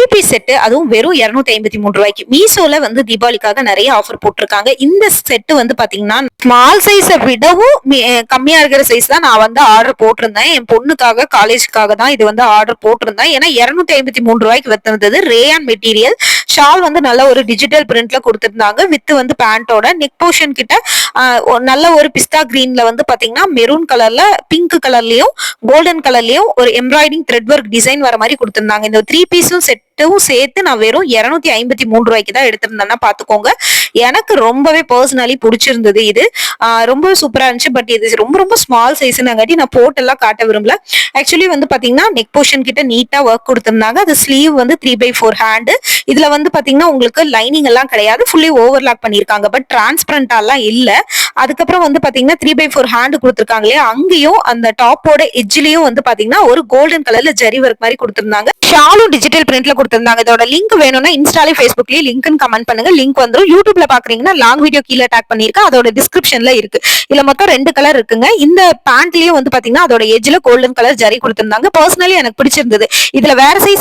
Three piece set அதுவும் வெறும் இருநூத்தி ஐம்பத்தி மூணு ரூபாய்க்கு. மீசோல வந்து தீபாவளிக்காக நிறைய ஆஃபர் போட்டிருக்காங்க. இந்த செட்டு வந்து பாத்தீங்கன்னா ஸ்மால் சைஸை விடவும் கம்மியா இருக்கிற சைஸ் தான் நான் வந்து ஆர்டர் போட்டிருந்தேன். என் பொண்ணுக்காக காலேஜுக்காக தான் இது வந்து ஆர்டர் போட்டிருந்தேன். ஏன்னா இருநூத்தி ஐம்பத்தி மூணு ரூபாய்க்கு வித்திருந்தது ரேயான் மெட்டீரியல் ஷால் வந்து நல்ல ஒரு டிஜிட்டல் பிரிண்ட்ல கொடுத்துருந்தாங்க. வித் வந்து பேண்டோட நெக் போர்ஷன் கிட்ட நல்ல ஒரு பிஸ்தா கிரீன்ல வந்து பாத்தீங்கன்னா மெரூன் கலர்ல பிங்க் கலர்லயும் கோல்டன் கலர்லயும் ஒரு எம்ப்ராய்டிங் த்ரெட் ஒர்க் டிசைன் வர மாதிரி கொடுத்துருந்தாங்க. இந்த த்ரீ பீஸும் செட்டும் சேர்த்து நான் வெறும் இரநூத்தி ஐம்பத்தி மூணு ரூபாய்க்கு தான் எடுத்திருந்தேன்னா பாத்துக்கோங்க. எனக்கு ரொம்பவே பர்சனலி பிடிச்சிருந்தது இது. ரொம்ப சூப்பராக இருந்துச்சு. பட் இது ரொம்ப ரொம்ப ஸ்மால் சைஸ்னாங்காட்டி நான் போட்டெல்லாம் காட்ட விரும்பல. ஆக்சுவலி வந்து பார்த்தீங்கன்னா நெக் போர்ஷன் கிட்ட நீட்டாக ஒர்க் கொடுத்துருந்தாங்க. அது ஸ்லீவ் வந்து த்ரீ பை ஃபோர் ஹேண்டு இதில் வந்து பார்த்தீங்கன்னா உங்களுக்கு லைனிங் எல்லாம் கிடையாது. ஃபுல்லி ஓவர்லாக் பண்ணியிருக்காங்க பட் டிரான்ஸ்பரண்டாலாம் இல்லை. அதுக்கப்புறம் வந்து பாத்தீங்கன்னா த்ரீ பை ஃபோர் ஹேண்டு கொடுத்துருக்காங்க இல்லையா? அங்கேயும் அந்த டாப்போட எஜ்ஜிலையும் வந்து பாத்தீங்கன்னா ஒரு கோல்டன் கலர்ல ஜரி ஒர்க் மாதிரி கொடுத்துருந்தாங்க. ஷாலும் டிஜிட்டல் பிரிண்ட்ல கொடுத்துருந்தாங்க. இதோட லிங்க் வேணும்னா இன்ஸ்டாலே ஃபேஸ்புக்லயே லிங்க்னு கமெண்ட் பண்ணுங்க. லிங்க் வந்துடும் யூடியூப்ல பாக்குறீங்கன்னா லாங் வீடியோ கீழே டேக் பண்ணிருக்கேன் அதோட டிஸ்கிரிப்ஷன்ல இருக்கு. இதுல மொத்தம் ரெண்டு கலர் இருக்குங்க. இந்த பேண்ட்லயும் வந்து பாத்தீங்கன்னா அதோட எஜ்ல கோல்டன் கலர் ஜரி கொடுத்திருந்தாங்க. பர்சனலி எனக்கு பிடிச்சிருந்தது. இதுல வேற சைஸ்